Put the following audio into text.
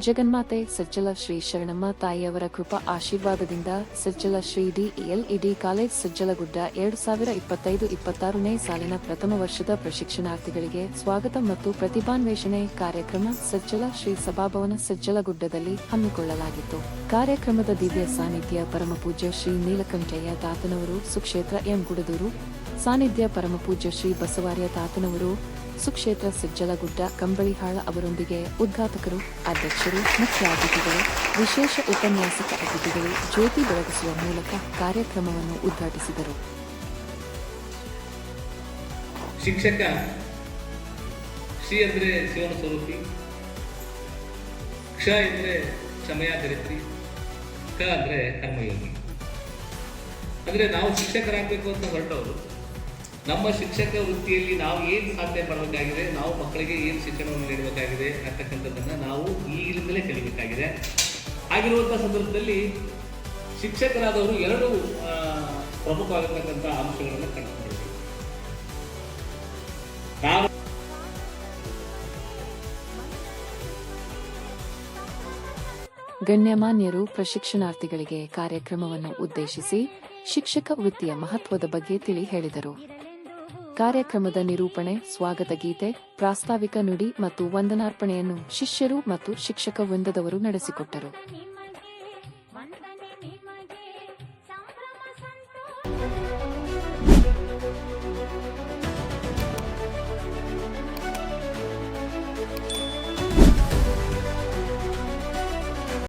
ಜಗನ್ಮಾತೆ ಸಜ್ಜಲ ಶ್ರೀ ಶರಣಮ್ಮ ತಾಯಿಯವರ ಕೃಪಾ ಆಶೀರ್ವಾದದಿಂದ ಸಜ್ಜಲ ಶ್ರೀ ಡಿಎಲ್ಇಡಿ ಕಾಲೇಜ್ ಸಜ್ಜಲಗುಡ್ಡ ಎರಡು ಸಾವಿರ ಇಪ್ಪತ್ತೈದು ಇಪ್ಪತ್ತಾರನೇ ಸಾಲಿನ ಪ್ರಥಮ ವರ್ಷದ ಪ್ರಶಿಕ್ಷಣಾರ್ಥಿಗಳಿಗೆ ಸ್ವಾಗತ ಮತ್ತು ಪ್ರತಿಭಾನ್ವೇಷಣೆ ಕಾರ್ಯಕ್ರಮ ಸಜ್ಜಲ ಶ್ರೀ ಸಭಾಭವನ ಸಜ್ಜಲಗುಡ್ಡದಲ್ಲಿ ಹಮ್ಮಿಕೊಳ್ಳಲಾಗಿತ್ತು. ಕಾರ್ಯಕ್ರಮದ ದಿವ್ಯ ಸಾನ್ನಿಧ್ಯ ಪರಮಪೂಜ್ಯ ಶ್ರೀ ನೀಲಕಂಠಯ್ಯ ತಾತನವರು ಸುಕ್ಷೇತ್ರ ಎಂ ಗುಡದೂರು ಸಾನ್ನಿಧ್ಯ ಪರಮಪೂಜ್ಯ ಶ್ರೀ ಬಸವಾರ್ಯ ತಾತನವರು ಸುಕ್ಷೇತ್ರ ಸಜ್ಜಲಗುಡ್ಡ ಕಂಬಳಿಹಾಳ ಅವರೊಂದಿಗೆ ಉದ್ಘಾಟಕರು, ಅಧ್ಯಕ್ಷರು ಮುಖ್ಯ ಅತಿಥಿಗಳು ವಿಶೇಷ ಉಪನ್ಯಾಸಕ ಅತಿಥಿಗಳು ಜ್ಯೋತಿ ಬೆಳಗಿಸುವ ಮೂಲಕ ಕಾರ್ಯಕ್ರಮವನ್ನು ಉದ್ಘಾಟಿಸಿದರು. ಶಿಕ್ಷಕ ಶ್ರೀ ಅಂದರೆ ಶಿವನ ಸ್ವರೂಪಿ, ಕ್ಷ ಕ್ಷಮಯಾಧರಿತ್ರಿ, ಕ ಅಂದರೆ ಕರ್ಮಯೋಗಿ. ಅಂದರೆ ನಾವು ಶಿಕ್ಷಕರಾಗಬೇಕು ಅಂತ ಹೊರಟವರು ನಮ್ಮ ಶಿಕ್ಷಕ ವೃತ್ತಿಯಲ್ಲಿ ನಾವು ಏನು ಸಾಧನೆ ಮಾಡಬೇಕಾಗಿದೆ ನಾವು ಮಕ್ಕಳಿಗೆ ಏನು ಶಿಕ್ಷಣವನ್ನು ನೀಡಬೇಕಾಗಿದೆ ಅಂತಕ್ಕಂಥದ್ದನ್ನು ನಾವು ಈಗಿನಿಂದಲೇ ಕಲಿಬೇಕಾಗಿದೆ ಆಗಿರುವಂಥ ಸಂದರ್ಭದಲ್ಲಿ ಶಿಕ್ಷಕರಾದವರು ಎರಡು ಪ್ರಮುಖವಾಗಿರ್ತಕ್ಕಂಥ ಅಂಶಗಳನ್ನು ಕಂಡುಕೊಂಡಿದ್ದೀವಿ. ಗಣ್ಯಮಾನ್ಯರು ಪ್ರಶಿಕ್ಷಣಾರ್ಥಿಗಳಿಗೆ ಕಾರ್ಯಕ್ರಮವನ್ನು ಉದ್ದೇಶಿಸಿ ಶಿಕ್ಷಕ ವೃತ್ತಿಯ ಮಹತ್ವದ ಬಗ್ಗೆ ತಿಳಿ ಹೇಳಿದರು. ಕಾರ್ಯಕ್ರಮದ ನಿರೂಪಣೆ ಸ್ವಾಗತ ಗೀತೆ ಪ್ರಾಸ್ತಾವಿಕ ನುಡಿ ಮತ್ತು ವಂದನಾರ್ಪಣೆಯನ್ನು ಶಿಷ್ಯರು ಮತ್ತು ಶಿಕ್ಷಕ ವೃಂದದವರು ನಡೆಸಿಕೊಟ್ಟರು.